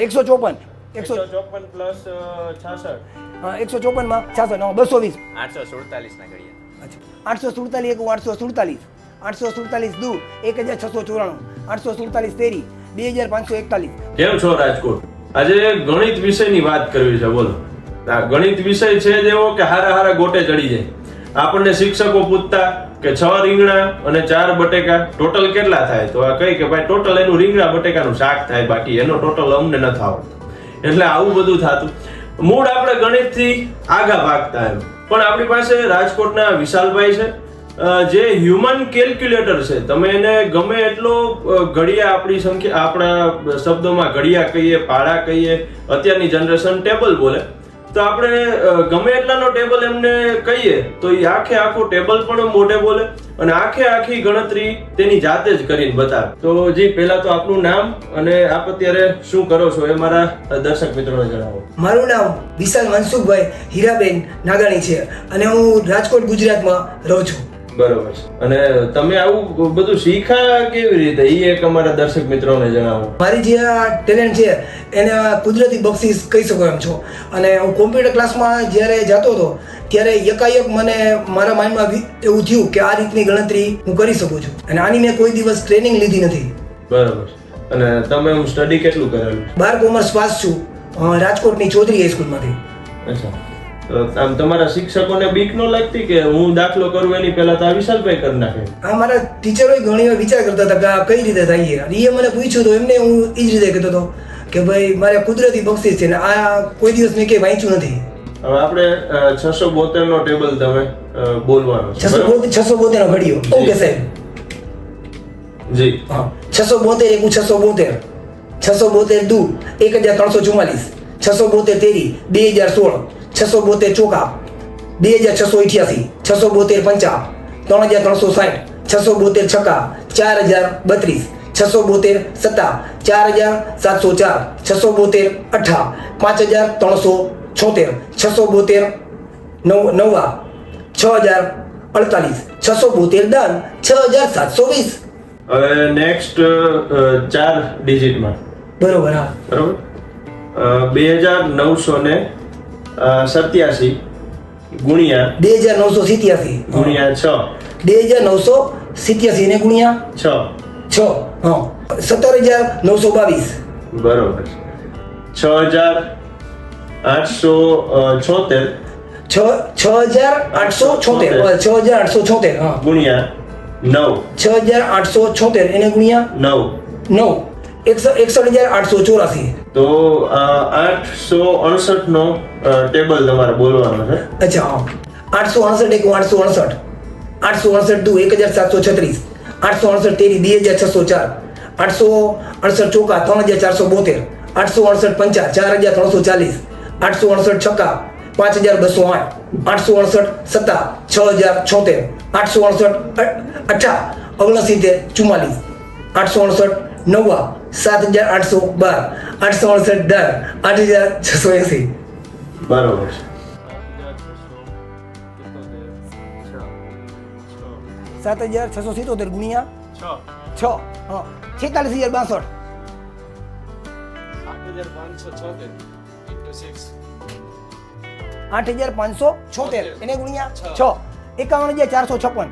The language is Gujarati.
એકસો ચોપન. એકસો ચોપન પ્લસ છાસઠ. હા એકસો ચોપનમાં છાસઠ નવ બસો વીસ. આઠસો સુડતાલીસ ના ઘડિયા આઠસો સુડતાલીસ એક આઠસો સુડતાલીસ. આઠસો સુડતાલીસ દુ એક હજાર છસો ચોરાણું. આઠસો સુડતાલીસ તેરી બે હજાર પાંચસો એકતાલીસ. કેમ છો રાજકોટ? આજે ગણિત વિષયની વાત કરવી છે બોલો. ગણિત વિષય છે જેવો એવો કે હારા હારા ગોટે ચડી જાય. આપણને શિક્ષકો પૂછતા કે છ રીંગણા અને ચાર બટેકા, ટોટલ કેટલા થાય? તો આ કહી કે ભાઈ ટોટલ એનું રીંગણા બટેકાનું શાક થાય બાકી, એનો ટોટલ અમને નથી આવડતો એટલે આવું બધું થતું. મૂળ આપણે ગણિતથી આગા ભાગતા એમ. પણ આપણી પાસે રાજકોટના વિશાલભાઈ છે. જે હ્યુમન કેલ્ક્યુલેટર છે. તમે એને ગમે એટલો ઘડિયા આપણી સંખ્યા, આપણા શબ્દોમાં ઘડિયા કહીએ પાડા કહીએ, અત્યારની જનરેશન ટેબલ બોલે. તો આપણે ગમે એટલાનો ટેબલ એમને કહીએ, તો એ આખે આખું ટેબલ પણ મોઢે બોલે અને આખે આખી ગણતરી તેની જાતે જ કરીને બતાવે. તો જી, પહેલા તો આપનું નામ અને આપ અત્યારે શું કરો છો એ મારા દર્શક મિત્રોને જણાવો. મારું નામ વિશાલ મનસુખભાઈ હીરાબેન નાગાણી છે અને હું રાજકોટ ગુજરાતમાં રહું છું. બરોબર અને તમે આવું બધું શીખા કેવી રીતે? એ એક અમારા દર્શક મિત્રોને જણાવો. મારી જે આ ટેલેન્ટ છે એને કુદરતી બક્ષિસ કહી શકો એમ છો. અને હું કોમ્પ્યુટર ક્લાસમાં જ્યારે જતો હતો ત્યારે એકાએક મને મારા માઇન્ડમાં એવું થયું કે આ રીતની ગણતરી હું કરી શકું છું. અને આની મેં કોઈ દિવસ ટ્રેનિંગ લીધી નથી. બરોબર અને તમે હું સ્ટડી કેટલું કરેલું? બાર કોમર્સ પાસ છું રાજકોટની ચૌધરી હાઈસ્કૂલમાંથી અચ્છા. આમ તમારા શિક્ષકોને બીક ન લાગતી કે હું દાખલો કરું એની પહેલા તો આ વિશાલભાઈ કરી નાખે? આ મારા ટીચરો ઘણી વાર વિચાર કરતા હતા કે આ કઈ રીતે છે. અને એ મને પૂછ્યું તો એમને હું એ જ રીતે કહેતો હતો કે ભાઈ મારે કુદરતી બક્ષિસ છે ને આ કોઈ દિવસ મેં કંઈ વાંચ્યું નથી. હવે આપણે છસો બોતેર નો ટેબલ તમે બોલવાનો છે છસો બોતેર છસો બોતેર ઘડીઓ ઓકે સાહેબ. જી. હા. છસો બોતેર એકુ છસો બોતેર. છસો બોતેર દુ એક હજાર ત્રણસો ચુમ્માલીસ છસો બોતેર તેરી બે હજાર સોળ. છસો બોતેર ચોકા બે હજાર છસો અઠ્યાસી છસો બોતેર પંચા ત્રણ હજાર ત્રણસો સાઠ છસો બોતેર છકા ચાર હજાર બત્રીસ છસો બોતેર સત્તા ચાર હજાર સાતસો ચાર છસો બોતેર અઠા પાંચ હજાર ત્રણસો છોતેર છસો બોતેર નવ નવા છ હજાર અડતાલીસ છસો બોતેર દાન છ હજાર સાતસો વીસ હવે નેક્સ્ટ ચાર ડિજિટમાં બરોબર હા. બરોબર? બે હજાર નવસો ને સત્યાસી ગુણ્યા બે હજાર નવસો સિત્યાસી. ગુણ્યા છ. બે હજાર નવસો સિત્યાસી ને ગુણ્યા છ. છ. હા. સત્તર હજાર નવસો બાવીસ. બરોબર. છ હજાર આઠસો છોતેર. છ છ હજાર આઠસો છોતેર. છ હજાર આઠસો છોતેર હા. ગુણ્યા નવ. છ હજાર આઠસો છોતેર એને ગુણ્યા નવ. નવ. એકસઠ હજાર આઠસો ચોરાસી. તો આઠસો અડસઠ નો ટેબલ તમારે બોલવાનો છે. અચ્છા હા. આઠસો અડસઠ એક આઠસો અડસઠ. આઠસો અડસઠ દુ એક હજાર સાતસો છત્રીસ. આઠસો અડસઠ તેરી બે હજાર છસો ચાર. આઠસો અડસઠ ચોકા ત્રણ હજાર ચારસો બોતેર. આઠસો અડસઠ પંચા ચાર હજાર ત્રણસો ચાલીસ. આઠસો અડસઠ છક્કા પાંચ હજાર બસો આઠ. આઠસો અડસઠ સત્તા છ હજાર છોતેર. આઠસો અડસઠ અઠા ઓગણસિત્તેર ચુમ્માલીસ. આઠસો અડસઠ નવ્વા સાત હજાર આઠસો બાર આઠસો અડસઠ દર આઠ હજાર છસો એંસી. બરોબર છે. સાત હજાર છસો સિત્તોતેર ગુણ્યા છ. છ હા. છેતાલીસ હજાર બાસઠ. આઠ હજાર પાંચસો છોતેર એને ગુણ્યા છ. એકાવન હજાર ચારસો છપ્પન.